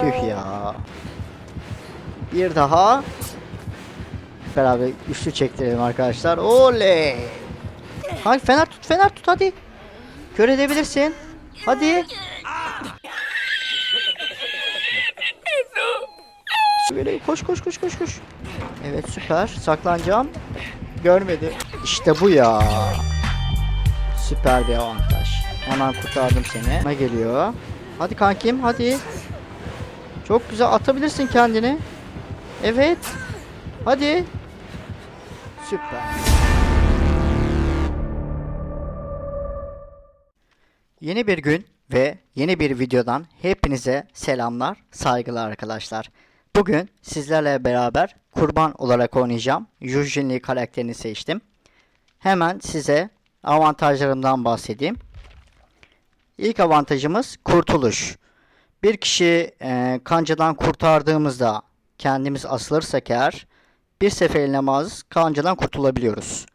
Tüh ya. Bir daha. Beraber üçlü çektirelim arkadaşlar. Oley. Hangi fener tut fener tut hadi. Kör edebilirsin. Hadi. Böyle koş koş koş koş koş. Evet süper. Saklanacağım. Görmedi. İşte bu ya. Süper bir avantaj. Hemen kurtardım seni. Ne geliyor? Hadi kankim hadi. Çok güzel atabilirsin kendini. Evet. Hadi. Süper. Yeni bir gün ve yeni bir videodan hepinize selamlar, saygılar arkadaşlar. Bugün sizlerle beraber kurban olarak oynayacağım. Yujinli karakterini seçtim. Hemen size avantajlarımdan bahsedeyim. İlk avantajımız kurtuluş. Bir kişi e, kancadan kurtardığımızda kendimiz asılırsak eğer bir seferliğine maruz kancadan kurtulabiliyoruz.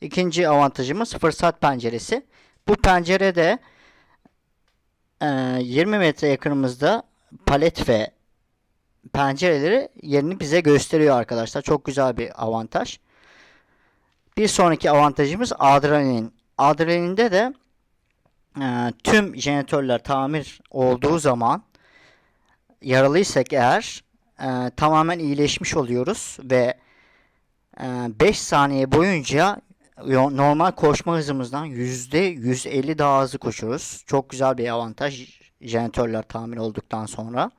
İkinci avantajımız fırsat penceresi. Bu pencerede e, 20 metre yakınımızda palet ve pencereleri yerini bize gösteriyor arkadaşlar. Çok güzel bir avantaj. Bir sonraki avantajımız adrenalin. Adrenalinde de e, tüm jeneratörler tamir olduğu zaman yaralıysak eğer e, tamamen iyileşmiş oluyoruz ve 5 saniye boyunca normal koşma hızımızdan %150 daha hızlı koşuyoruz. Çok güzel bir avantaj jeneratörler tamir olduktan sonra.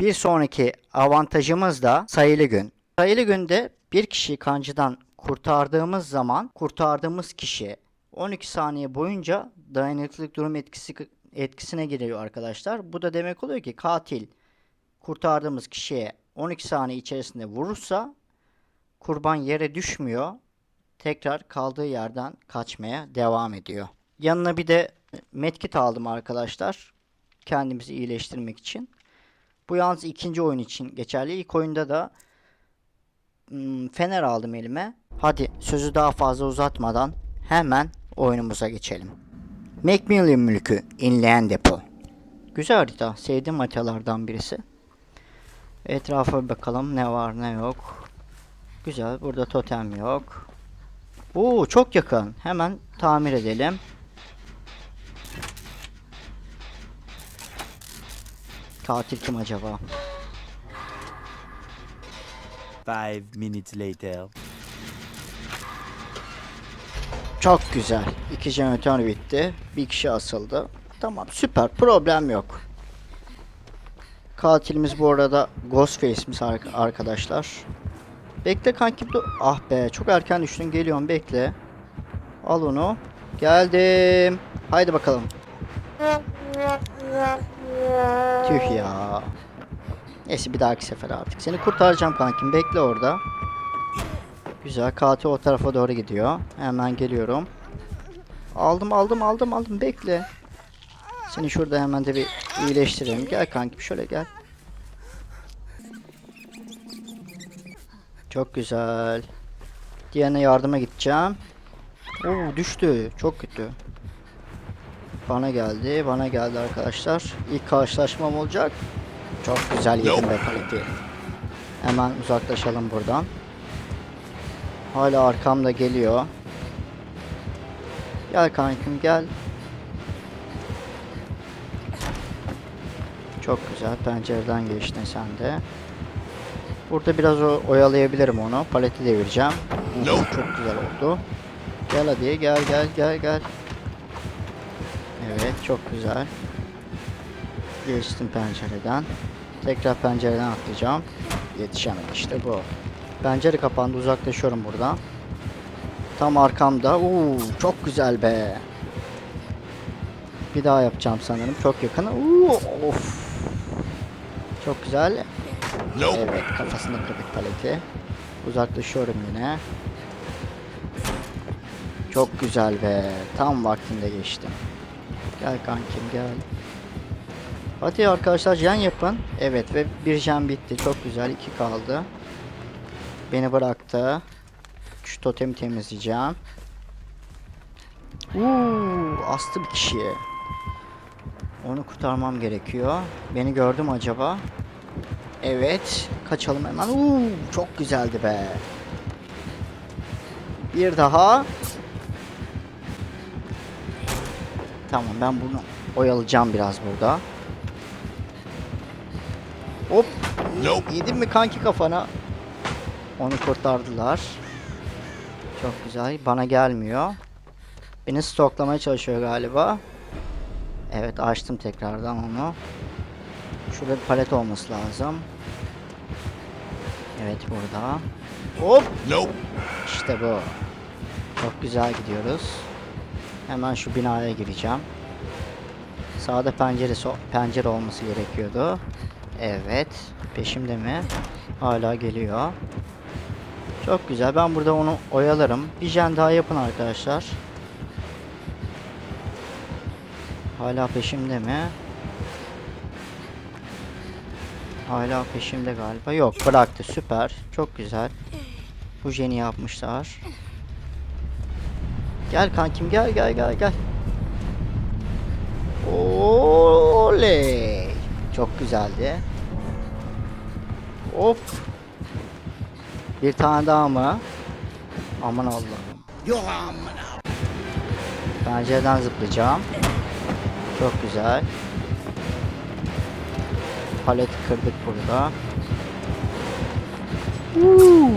Bir sonraki avantajımız da sayılı gün. Sayılı günde bir kişiyi kancıdan kurtardığımız zaman kurtardığımız kişi 12 saniye boyunca dayanıklılık durum etkisi etkisine giriyor arkadaşlar. Bu da demek oluyor ki katil kurtardığımız kişiye 12 saniye içerisinde vurursa kurban yere düşmüyor. Tekrar kaldığı yerden kaçmaya devam ediyor. Yanına bir de medkit aldım arkadaşlar. Kendimizi iyileştirmek için. Bu yalnız ikinci oyun için geçerli. İlk oyunda da hmm, fener aldım elime. Hadi sözü daha fazla uzatmadan hemen oyunumuza geçelim. Macmillan mülkü inleyen depo. Güzel harita. Sevdiğim haritalardan birisi. Etrafa bir bakalım ne var ne yok. Güzel. Burada totem yok. Oo çok yakın. Hemen tamir edelim. Katil kim acaba? Five minutes later. Çok güzel. İki jeneratör bitti. Bir kişi asıldı. Tamam süper. Problem yok. Katilimiz bu arada Ghostface'imiz ar- arkadaşlar. Bekle kankim. Ah be çok erken düştün. Geliyorum bekle. Al onu. Geldim. Haydi bakalım. Tüh ya. Neyse bir dahaki sefer artık. Seni kurtaracağım kankim. Bekle orada. Güzel. Katil o tarafa doğru gidiyor. Hemen geliyorum. Aldım aldım aldım aldım. Bekle. Seni şurada hemen de bir iyileştirelim. Gel kankim şöyle gel. Çok güzel. Diğerine yardıma gideceğim. Oo düştü. Çok kötü. Bana geldi. Bana geldi arkadaşlar. İlk karşılaşmam olacak. Çok güzel yedim be paleti. Hemen uzaklaşalım buradan. Hala arkamda geliyor. Gel kankim gel. Çok güzel. Pencereden geçtin sen de. Burada biraz oyalayabilirim onu. Paleti devireceğim. Uf, Çok güzel oldu. Gel hadi gel gel gel gel. Evet çok güzel. Geçtim pencereden. Tekrar pencereden atlayacağım. Yetişemem işte bu. Pencere kapandı uzaklaşıyorum buradan. Tam arkamda. Uuu çok güzel be. Bir daha yapacağım sanırım. Çok yakın. Uuu of. Çok güzel. Evet kafasını kırdık paleti. Uzaklaşıyorum yine. Çok güzel be. Tam vaktinde geçtim. Gel kankim gel. Hadi arkadaşlar jen yapın. Evet ve bir jen bitti. Çok güzel. iki kaldı. Beni bıraktı. Şu totemi temizleyeceğim. Uuu astı bir kişiye. Onu kurtarmam gerekiyor. Beni gördü mü acaba? Evet. Kaçalım hemen. Uuu, çok güzeldi be. Bir daha. Tamam ben bunu oyalayacağım biraz burada. Hop. Yedin mi kanki kafana? Onu kurtardılar. Çok güzel. Bana gelmiyor. Beni stoklamaya çalışıyor galiba. Evet açtım tekrardan onu. Şurada bir palet olması lazım. Evet burada. Hop. İşte bu. Çok güzel gidiyoruz. Hemen şu binaya gireceğim. Sağda penceresi pencere olması gerekiyordu. Evet. Peşimde mi? Hala geliyor. Çok güzel. Ben burada onu oyalarım. Bir jen daha yapın arkadaşlar. Hala peşimde mi? Hala peşimde galiba. Yok bıraktı. Süper. Çok güzel. Bu jeni yapmışlar. Gel kankim gel gel gel gel. Oley. Çok güzeldi. Hop. Bir tane daha mı? Aman Allah'ım. Pencereden zıplayacağım. Çok güzel. Palet kırdık burada. Woo.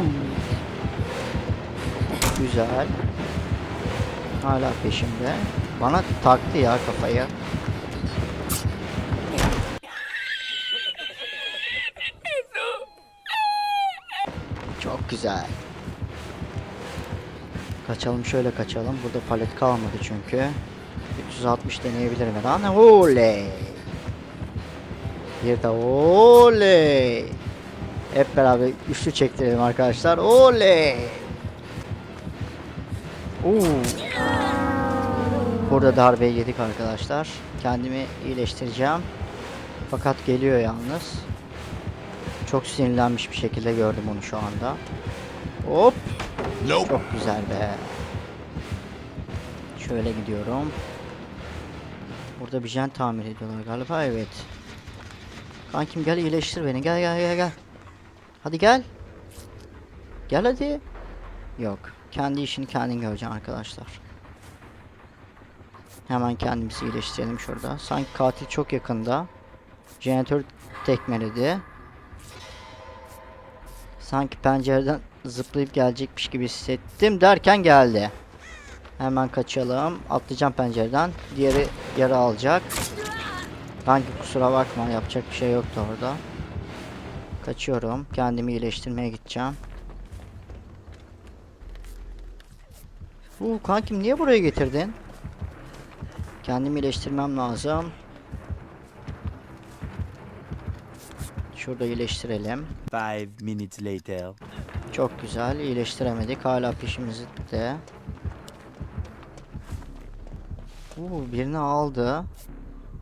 Güzel. Hala peşimde. Bana taktı ya kafayı. Güzel. Kaçalım şöyle kaçalım. Burada palet kalmadı çünkü. 360 deneyebilirim herhalde. Oley. Bir de oley. Hep beraber üçlü çektirelim arkadaşlar. Oley. Oo. Burada darbeyi yedik arkadaşlar. Kendimi iyileştireceğim. Fakat geliyor yalnız. Çok sinirlenmiş bir şekilde gördüm onu şu anda. Hop. Çok güzel be. Şöyle gidiyorum. Burada bir jen tamir ediyorlar galiba. Evet. Kankim gel iyileştir beni. Gel gel gel gel. Hadi gel. Gel hadi. Yok. Kendi işini kendin göreceksin arkadaşlar. Hemen kendimizi iyileştirelim şurada. Sanki katil çok yakında. Jeneratör tekmeledi. Sanki pencereden zıplayıp gelecekmiş gibi hissettim derken geldi. Hemen kaçalım. Atlayacağım pencereden. Diğeri yara alacak. Kanki kusura bakma yapacak bir şey yoktu orada. Kaçıyorum. Kendimi iyileştirmeye gideceğim. Uuu kankim niye buraya getirdin? Kendimi iyileştirmem lazım. Şurada iyileştirelim. Five minutes later. Çok güzel. iyileştiremedik. Hala peşimizde. Uuu birini aldı.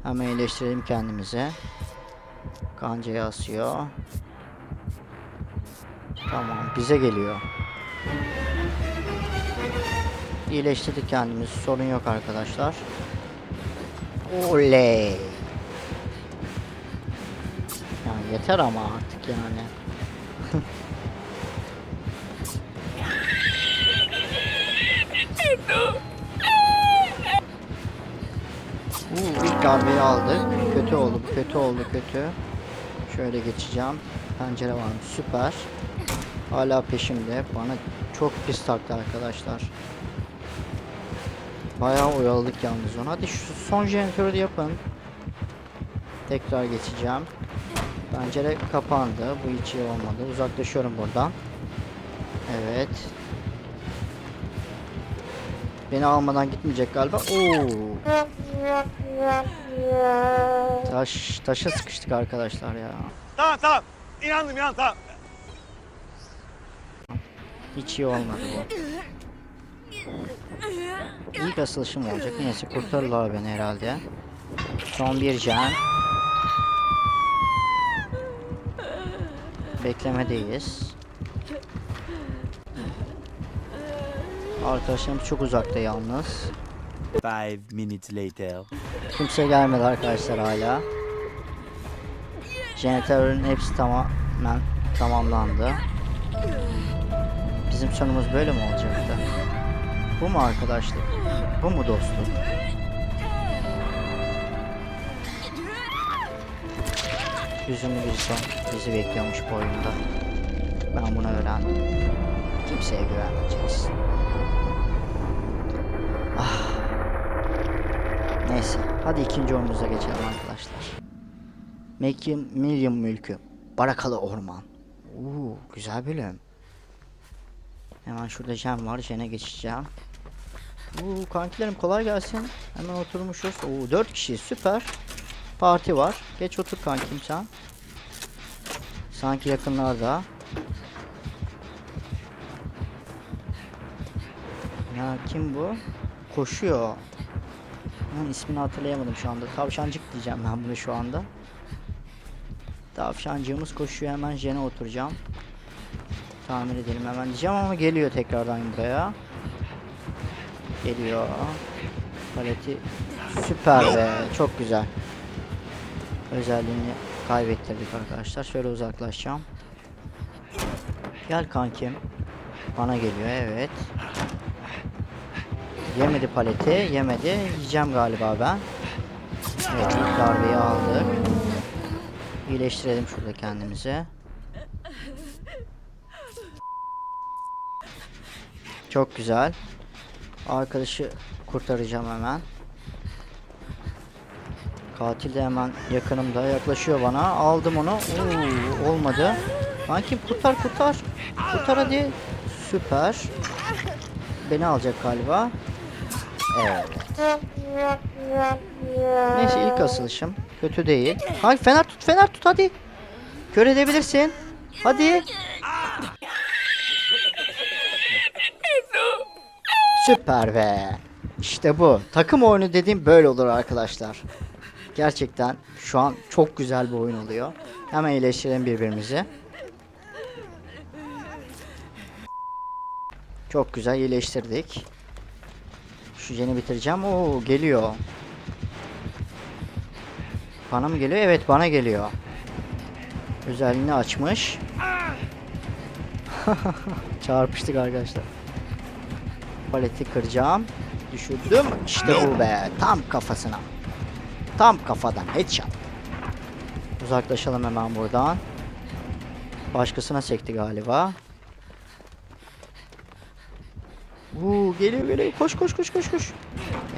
Hemen iyileştirelim kendimize. Kancayı asıyor. Tamam bize geliyor. İyileştirdik kendimizi. Sorun yok arkadaşlar. Oley. Yeter ama artık yani. Uuu ilk darbeyi aldık. Kötü oldu kötü oldu kötü. Şöyle geçeceğim. Pencere varmış süper. Hala peşimde. Bana çok pis taktı arkadaşlar. Bayağı oyaladık yalnız onu. Hadi şu son jeneratörü yapın. Tekrar geçeceğim. Pencere kapandı. Bu hiç iyi olmadı. Uzaklaşıyorum buradan. Evet. Beni almadan gitmeyecek galiba. Oo. Taş taşa sıkıştık arkadaşlar ya. Tamam tamam. İnandım inan tamam. Hiç iyi olmadı bu. İlk asılışım olacak. Neyse kurtarırlar beni herhalde. Son bir can. Beklemedeyiz. Arkadaşlarım çok uzakta yalnız. Five minutes later. Kimse gelmedi arkadaşlar hala. Jeneratörün hepsi tamamen tamamlandı. Bizim sonumuz böyle mi olacaktı? Bu mu arkadaşlık? Bu mu dostluk? Hüzünlü bir son bizi bekliyormuş bu oyunda. Ben bunu öğrendim. Kimseye güvenmeyeceksin. Neyse, hadi ikinci oyunumuza geçelim arkadaşlar. Make Million Mülkü. Barakalı Orman. Oo, güzel bölüm. Hemen şurada Jen var. Jen'e geçeceğim. Oo, kankilerim kolay gelsin. Hemen oturmuşuz. Oo, 4 kişi süper. Parti var. Geç otur kankim sen. Sanki yakınlarda. Ya kim bu? Koşuyor. Ha, ismini hatırlayamadım şu anda. Tavşancık diyeceğim ben bunu şu anda. Tavşancığımız koşuyor hemen jene oturacağım. Tamir edelim hemen diyeceğim ama geliyor tekrardan buraya. Geliyor. Paleti süper be çok güzel. Özelliğini kaybettirdik arkadaşlar. Şöyle uzaklaşacağım. Gel kankim. Bana geliyor evet. Yemedi paleti, yemedi. Yiyeceğim galiba ben. Evet, darbeyi aldık. İyileştirelim şurada kendimizi. Çok güzel. Arkadaşı kurtaracağım hemen. Katil de hemen yakınımda yaklaşıyor bana. Aldım onu. Oo, olmadı. Kankim kurtar kurtar. Kurtar hadi. Süper. Beni alacak galiba. Evet. Neyse ilk asılışım. Kötü değil. Kanki fener tut fener tut hadi. Kör edebilirsin. Hadi. Süper be. İşte bu. Takım oyunu dediğim böyle olur arkadaşlar. Gerçekten şu an çok güzel bir oyun oluyor. Hemen iyileştirelim birbirimizi. Çok güzel iyileştirdik. Şu jeni bitireceğim. Oo geliyor. Bana mı geliyor? Evet bana geliyor. Özelliğini açmış. Çarpıştık arkadaşlar. Paleti kıracağım. Düşürdüm. İşte bu be. Tam kafasına. Tam kafadan headshot. Uzaklaşalım hemen buradan. Başkasına sekti galiba. Uuu geliyor geliyor. Koş koş koş koş koş.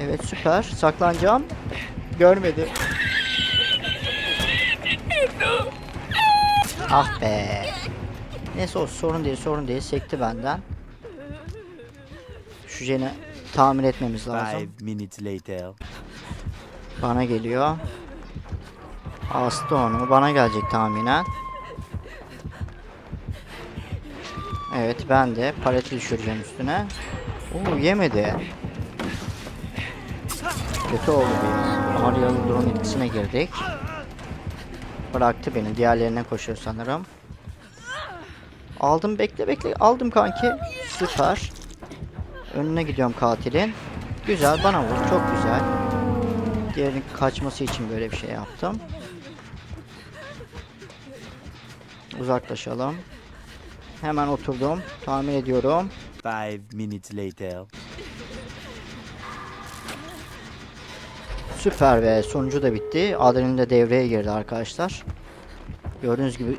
Evet süper. Saklanacağım. Görmedi. Ah be. Neyse o sorun değil sorun değil. Sekti benden. Şu jeni tamir etmemiz lazım. Bana geliyor. Astı onu. Bana gelecek tahminen. Evet ben de paleti düşüreceğim üstüne. Oo yemedi. Kötü oldu bir. Aryalı drone etkisine girdik. Bıraktı beni. Diğerlerine koşuyor sanırım. Aldım bekle bekle. Aldım kanki. Süper. Önüne gidiyorum katilin. Güzel bana vur. Çok güzel. Diğerinin kaçması için böyle bir şey yaptım. Uzaklaşalım. Hemen oturdum. Tamir ediyorum. Five minutes later. Süper ve sonucu da bitti. Adrenalin de devreye girdi arkadaşlar. Gördüğünüz gibi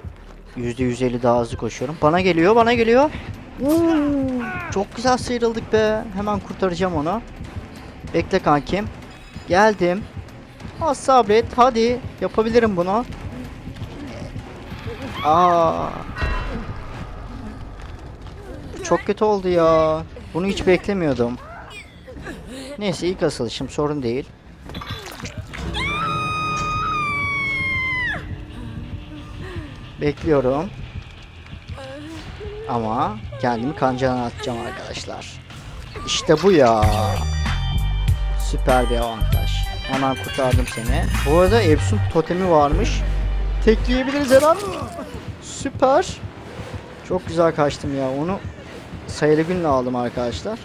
%150 daha hızlı koşuyorum. Bana geliyor, bana geliyor. Uuu, çok güzel sıyrıldık be. Hemen kurtaracağım onu. Bekle kankim. Geldim. Az sabret. Hadi. Yapabilirim bunu. Aa. Çok kötü oldu ya. Bunu hiç beklemiyordum. Neyse ilk asılışım sorun değil. Bekliyorum. Ama kendimi kancana atacağım arkadaşlar. İşte bu ya. Süper bir avantaj. Hemen kurtardım seni. Bu arada Epsun totemi varmış. Tekleyebiliriz her an. Süper. Çok güzel kaçtım ya. Onu sayılı günle aldım arkadaşlar.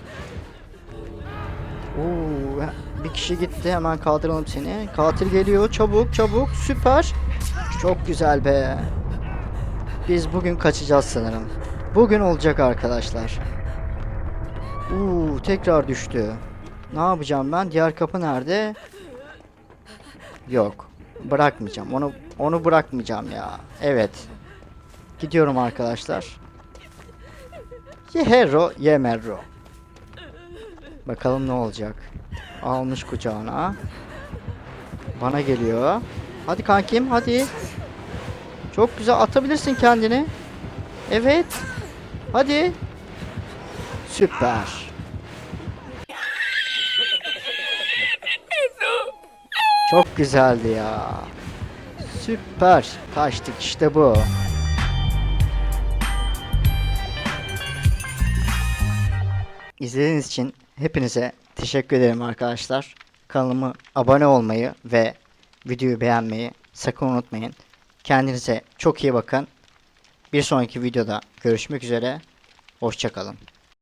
Oo, bir kişi gitti. Hemen kaldıralım seni. Katil geliyor. Çabuk çabuk. Süper. Çok güzel be. Biz bugün kaçacağız sanırım. Bugün olacak arkadaşlar. Uuu tekrar düştü. Ne yapacağım ben? Diğer kapı nerede? Yok. Bırakmayacağım. Onu onu bırakmayacağım ya. Evet. Gidiyorum arkadaşlar. Ye hero ye merro. Bakalım ne olacak. Almış kucağına. Bana geliyor. Hadi kankim hadi. Çok güzel atabilirsin kendini. Evet. Hadi. Süper. Çok güzeldi ya. Süper. Kaçtık işte bu. İzlediğiniz için hepinize teşekkür ederim arkadaşlar. Kanalıma abone olmayı ve videoyu beğenmeyi sakın unutmayın. Kendinize çok iyi bakın. Bir sonraki videoda görüşmek üzere. Hoşçakalın.